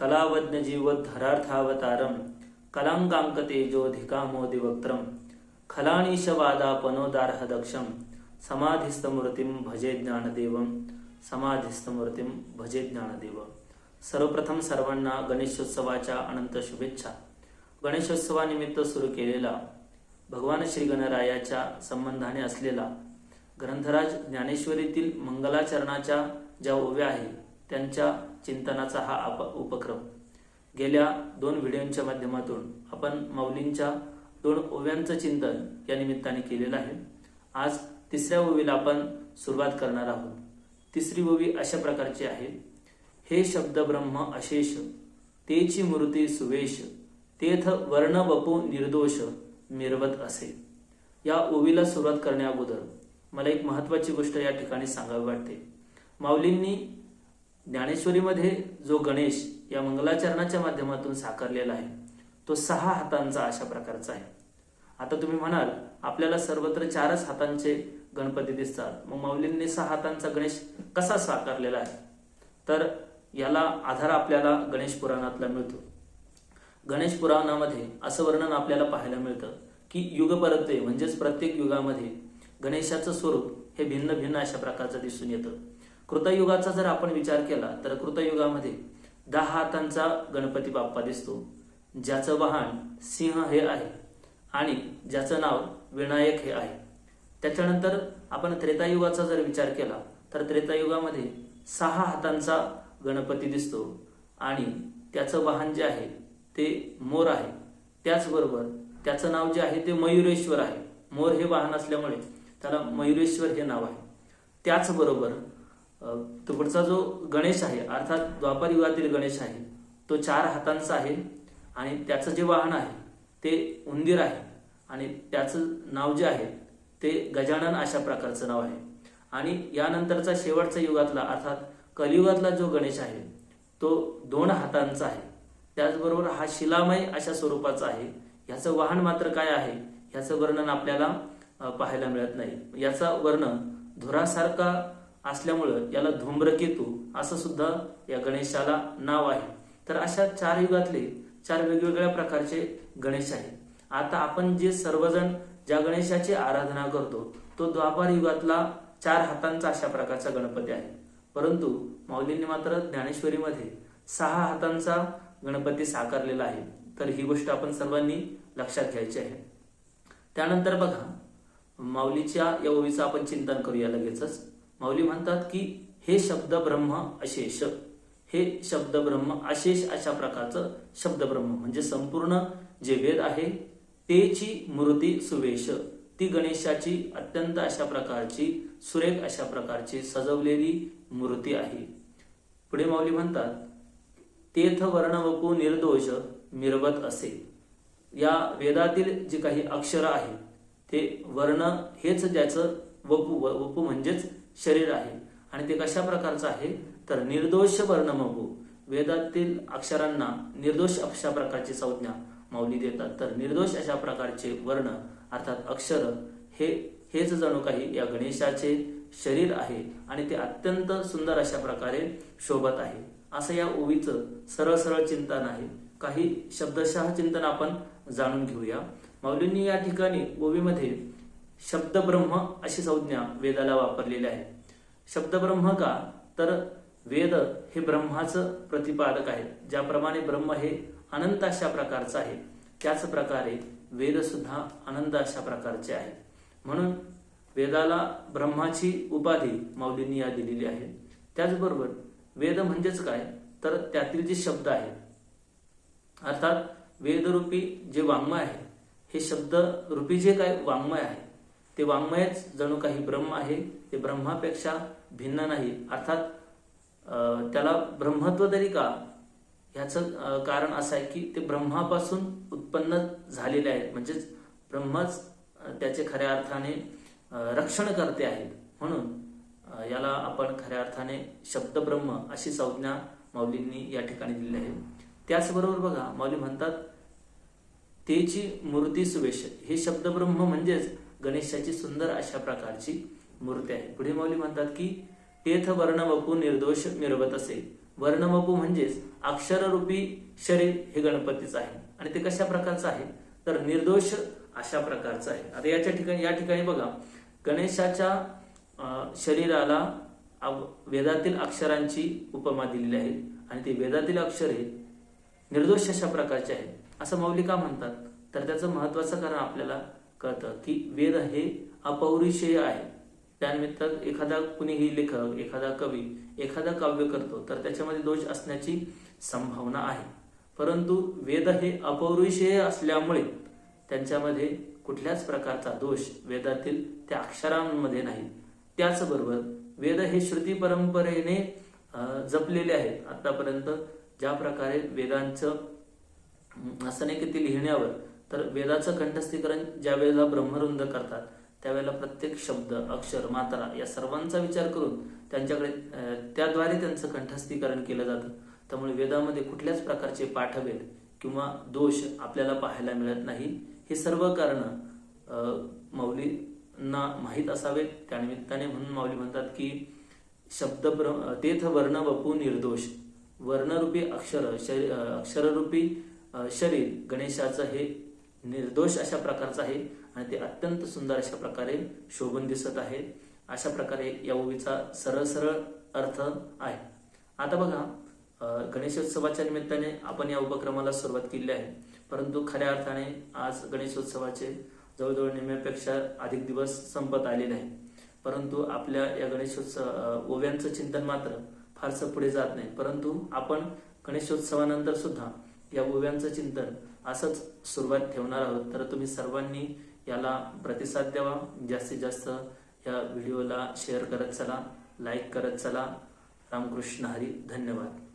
कलावज्ञ जीवोद्धरार्थावतारम कलांकांक तेजोधिकामोदिवक्त्रम खलाणीशवादापनोदार्ह दक्षम समाधिस्थमूर्तीम भजे ज्ञानदेवम समाधिस्थमूर्तीम भजे ज्ञानदेव सर्वप्रथम सर्वांना गणेशोत्सवाच्या अनंत शुभेच्छा। गणेशोत्सवानिमित्त सुरू केलेला भगवान श्री गणरायाच्या संबंधाने असलेला ग्रंथराज ज्ञानेश्वरीतील मंगलाचरणाच्या ज्या ओव्या आहेत त्यांच्या चिंतनाचा हा आप उपक्रम. गेल्या दोन व्हिडिओच्या माध्यमातून आपण माऊलींच्या दोन ओव्यांचं चिंतन या निमित्ताने केलेलं आहे. आज तिसऱ्या ओवीला आपण सुरुवात करणार आहोत. तिसरी ओवी अशा प्रकारची आहे. हे शब्द ब्रह्म अशेष तेची मूर्ती सुवेश तेथ वर्ण वपू निर्दोष मिरवत असे. या ओवीला सुरुवात करण्या अगोदर मला एक महत्वाची गोष्ट या ठिकाणी सांगावी वाटते. माऊलींनी ज्ञानेश्वरीमध्ये जो गणेश या मंगलाचरणाच्या माध्यमातून साकारलेला आहे तो सहा हातांचा अशा प्रकारचा आहे. आता तुम्ही म्हणाल आपल्याला सर्वत्र चारच हातांचे गणपती दिसतात. मग माऊलींनी सहा हातांचा गणेश कसा साकारलेला आहे? तर याला आधार आपल्याला गणेश पुराणातला मिळतो. गणेश पुराणामध्ये असं वर्णन आपल्याला पाहायला मिळतं की युगपरत्वे म्हणजेच प्रत्येक युगामध्ये गणेशाचं स्वरूप हे भिन्न भिन्न अशा प्रकारचं दिसून येतं. कृतयुगाचा जर आपण विचार केला तर कृतयुगामध्ये दहा हातांचा गणपती बाप्पा दिसतो. ज्याचं वाहन सिंह हे आहे आणि ज्याचं नाव विनायक हे आहे. त्याच्यानंतर आपण त्रेतायुगाचा जर विचार केला तर त्रेतायुगामध्ये सहा हातांचा गणपती दिसतो आणि त्याचं वाहन जे आहे ते मोर आहे. त्याचबरोबर त्याचं नाव जे आहे ते मयुरेश्वर आहे. मोर हे वाहन असल्यामुळे त्याला मयुरेश्वर हे नाव आहे. त्याचबरोबर तो पुढचा जो गणेश आहे अर्थात द्वापर युगातील गणेश आहे तो चार हातांचा आहे आणि त्याचं जे वाहन आहे ते उंदीर आहे आणि त्याचं नाव जे आहे ते गजानन अशा प्रकारचं नाव आहे. आणि यानंतरचा शेवटचा युगातला अर्थात कलियुगातला जो गणेश आहे तो दोन हातांचा आहे. त्याचबरोबर हा शिलामय अशा स्वरूपाचा आहे. ह्याचं वाहन मात्र काय आहे? ह्याचं वर्णन आपल्याला पाहायला मिळत नाही. याचा वर्णन धुरासारखा असल्यामुळं याला धूम्रकेतू असं सुद्धा या गणेशाला नाव आहे. तर अशा चार युगातले चार वेगवेगळ्या प्रकारचे गणेश आहेत. आता आपण जे सर्वजण ज्या गणेशाची आराधना करतो तो द्वापार युगातला चार हातांचा अशा प्रकारचा गणपती आहे. परंतु माऊलींनी मात्र ज्ञानेश्वरीमध्ये सहा हातांचा गणपती साकारलेला आहे. तर ही गोष्ट आपण सर्वांनी लक्षात घ्यायची आहे. त्यानंतर बघा माऊलीच्या या ओवीचं आपण चिंतन करूया लगेचच. माऊली म्हणतात की हे शब्द ब्रह्म अशेष. हे शब्द ब्रह्म अशेष अशा प्रकारचं शब्द ब्रह्म म्हणजे संपूर्ण जे वेद आहे तेची मूर्ती सुवेश. ती गणेशाची अत्यंत अशा प्रकारची सुरेख अशा प्रकारची सजवलेली मूर्ती आहे. पुढे माऊली म्हणतात तेथ वर्ण निर्दोष मिरवत असे. या वेदातील जे काही अक्षर आहे ते वर्ण हेच ज्याचं वपू वपू म्हणजेच शरीर आहे. आणि ते कशा प्रकारचं आहे? तर निर्दोष वर्णमभू वेदातील अक्षरांना निर्दोष अशा प्रकारची संज्ञा माऊली देतात. तर निर्दोष अशा प्रकारचे वर्ण अर्थात अक्षर हे हेच जणू काही या गणेशाचे शरीर आहे आणि ते अत्यंत सुंदर अशा प्रकारे शोभत आहे. असं या ओवीचं सरळ सरळ चिंतन आहे. काही शब्दशः चिंतन आपण जाणून घेऊया. माऊलींनी या ठिकाणी ओवीमध्ये शब्दब्रह्म अशी संज्ञा वेदाला वापरलेली आहे. शब्दब्रह्म का? तर वेद हे ब्रह्माचं प्रतिपादक आहे. ज्याप्रमाणे ब्रह्म हे अनंत अशा प्रकारचं आहे. त्याच प्रकारे वेद सुद्धा अनंत अशा प्रकारचे आहे. म्हणून वेदाला ब्रह्माची उपाधी माऊलींनी या दिलेली आहे. त्याचबरोबर वेद म्हणजेच काय? तर त्यातील जे शब्द आहेत अर्थात वेदरूपी जे वाङ्मय आहे हे शब्दरूपी जे काय वाङ्मय आहे ते वाङ्मयच जणू काही ब्रह्म आहे ते ब्रह्मापेक्षा भिन्न नाही. अर्थात त्याला ब्रह्मत्व तरी का? ह्याचं कारण असं आहे की ते ब्रह्मापासून उत्पन्न झालेले आहेत. म्हणजेच ब्रह्मच त्याचे खऱ्या अर्थाने रक्षण करते आहेत. म्हणून याला आपण खऱ्या अर्थाने शब्द ब्रह्म अशी संज्ञा माऊलींनी या ठिकाणी दिलेली आहे. त्याचबरोबर बघा माऊली म्हणतात तेची मूर्ती सुवेश. हे शब्द ब्रह्म म्हणजेच गणेशाची सुंदर अशा प्रकारची मूर्ती आहे. पुढे माऊली म्हणतात की तेथ वर्णवपू निर्दोष मिरवत असे. वर्णवपू म्हणजेच अक्षररूपी शरीर हे गणपतीचं आहे. आणि ते कशा प्रकारचं आहे? तर निर्दोष अशा प्रकारचं आहे. आता याच्या ठिकाणी या ठिकाणी बघा गणेशाच्या शरीराला वेदातील अक्षरांची उपमा दिलेली आहे. आणि ते वेदातील अक्षरे निर्दोष अशा प्रकारचे आहेत. असं मौली का म्हणतात? तर त्याचं महत्वाचं कारण आपल्याला कळतं की वेद हे अपौरुषेय आहे. त्यानिमित्त एखादा कुणीही लेखक एखादा कवी एखादा काव्य करतो तर त्याच्यामध्ये दोष असण्याची संभावना आहे. परंतु वेद हे अपौरुषेय असल्यामुळे त्यांच्यामध्ये कुठल्याच प्रकारचा दोष वेदातील त्या अक्षरांमध्ये नाही. त्याचबरोबर वेद हे श्रुती परंपरेने जपलेले आहेत. आतापर्यंत ज्या प्रकारे वेदांचं असं नाही की ते लिहिण्यावर तर वेदाचं कंठस्थीकरण ज्या वेळेला ब्रह्मरुंद करतात त्यावेळेला प्रत्येक शब्द अक्षर मात्रा या सर्वांचा विचार करून त्यांच्याकडे त्याद्वारे त्यांचं कंठस्थीकरण केलं जातं. त्यामुळे वेदामध्ये कुठल्याच प्रकारचे पाठभेद किंवा दोष आपल्याला पाहायला मिळत नाही. हे सर्व कारण मौलींना माहीत असावेत. त्यानिमित्ताने म्हणून माऊली म्हणतात की शब्द ब्र- तेथ वर्ण वपू निर्दोष. वर्णरूपी अक्षर शरी- अक्षररूपी शरीर गणेशाचं हे निर्दोष अशा प्रकारचं आहे आणि ते अत्यंत सुंदर अशा प्रकारे शोभून दिसत आहे. अशा प्रकारे या ओवीचा सरळ सरळ अर्थ आहे. आता बघा गणेशोत्सवाच्या निमित्ताने आपण या उपक्रमाला सुरुवात केली आहे. परंतु खऱ्या अर्थाने आज गणेशोत्सवाचे जवळजवळ निम्म्यापेक्षा अधिक दिवस संपत आलेले आहे परंतु आपल्या या गणेशोत्सव ओव्यांचं चिंतन मात्र फारसं पुढे जात नाही. परंतु आपण गणेशोत्सवानंतर सुद्धा या ओव्यांचं चिंतन असंच सुरुवात ठेवणार आहोत. तर तुम्ही सर्वांनी याला प्रतिसाद द्यावा. जास्तीत जास्त या व्हिडिओला शेअर करत चला लाईक करत चला. रामकृष्ण हरी धन्यवाद.